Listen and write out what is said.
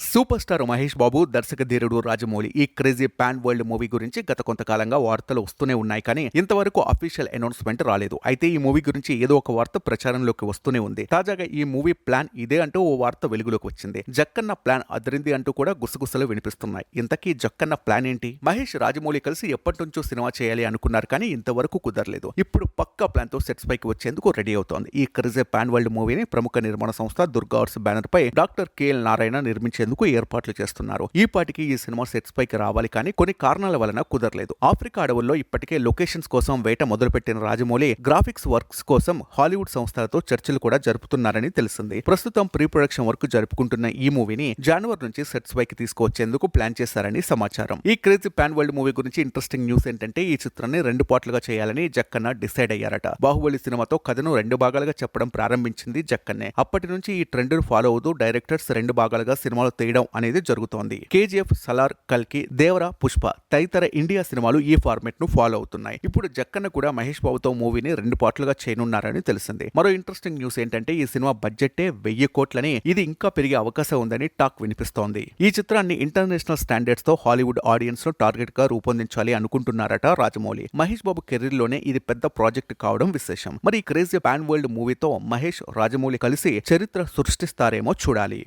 Super star Mahesh Babu దర్శక ధీరుడు రాజమౌళి ఈ క్రేజీ పాన్ వరల్డ్ మూవీ గురించి గత కొంతకాలంగా వార్తలు వస్తూనే ఉన్నాయి కానీ ఇంతవరకు అఫీషియల్ అనౌన్స్మెంట్ రాలేదు. అయితే ఈ మూవీ గురించి ఏదో ఒక వార్త ప్రచారంలోకి వస్తూనే ఉంది. తాజాగా ఈ మూవీ ప్లాన్ ఇదే అంటూ ఓ వార్త వెలుగులోకి వచ్చింది. జక్కన్న ప్లాన్ అదిరింది అంటూ కూడా గుసగుసలు వినిపిస్తున్నాయి. ఇంతకీ జక్కన్న ప్లాన్ ఏంటి? మహేష్ రాజమౌళి కలిసి ఎప్పటి నుంచో సినిమా చేయాలి అనుకున్నారు కానీ ఇంతవరకు కుదరలేదు. ఇప్పుడు పక్క ప్లాన్తో సెట్స్ పైకి వచ్చేందుకు రెడీ అవుతోంది. ఈ క్రేజీ పాన్ వరల్డ్ మూవీని ప్రముఖ నిర్మాణ సంస్థ దుర్గా బ్యానర్ పై డాక్టర్ కేఎల్ నారాయణ నిర్మించేందుకు ఏర్పాట్లు చేస్తున్నారు? ఈ పాటికి ఈ సినిమా సెట్స్ పైకి రావాలి కానీ కొన్ని కారణాల వలన కుదరలేదు. ఆఫ్రికా అడవుల్లో ఇప్పటికే లొకేషన్స్ కోసం వేట మొదలుపెట్టిన రాజమౌళి గ్రాఫిక్స్ వర్క్స్ కోసం హాలీవుడ్ సంస్థలతో చర్చలు కూడా జరుపుతున్నారని తెలిసింది. ప్రస్తుతం ప్రీ ప్రొడక్షన్ వర్క్ జరుపుకుంటున్న ఈ మూవీని జనవరి నుంచి సెట్స్ పైకి తీసుకువచ్చేందుకు ప్లాన్ చేశారని సమాచారం. ఈ క్రేజీ పాన్ వరల్డ్ మూవీ గురించి ఇంట్రెస్టింగ్ న్యూస్ ఏంటంటే ఈ చిత్రాన్ని రెండు పార్ట్లుగా చేయాలని జక్కన్న డిసైడ్ అయ్యారట. బాహుబలి సినిమాతో కథను రెండు భాగాలుగా చెప్పడం ప్రారంభించింది జక్కన్నే. అప్పటి నుంచి ఈ ట్రెండ్ ఫాలో అవుతూ డైరెక్టర్స్ రెండు భాగాలుగా సినిమాలు తీయడం అనేది జరుగుతోంది. కేజీఎఫ్ సలార్ కల్కి దేవర పుష్ప తదితర ఇండియా సినిమాలు ఈ ఫార్మెట్ను ఫాలో అవుతున్నాయి. ఇప్పుడు జక్కన్న కూడా మహేష్ బాబుతో మూవీని రెండు పార్ట్లుగా చేయనున్నారని తెలిసింది. మరో ఇంట్రెస్టింగ్ న్యూస్ ఏంటంటే ఈ సినిమా బడ్జెట్టే వెయ్యి కోట్లని ఇది ఇంకా పెరిగే అవకాశం ఉందని టాక్ వినిపిస్తోంది. ఈ చిత్రాన్ని ఇంటర్నేషనల్ స్టాండర్డ్స్తో హాలీవుడ్ ఆడియన్స్ను టార్గెట్గా రూపొందించాలి అనుకుంటున్నారట రాజమౌళి. మహేష్ బాబు కెరీర్లోనే ఇది పెద్ద ప్రాజెక్ట్ కావడం విశేషం. మరి ఈ క్రేజీ పాన్ వరల్డ్ మూవీతో మహేష్ రాజమౌళి కలిసి చరిత్ర సృష్టిస్తారేమో చూడాలి.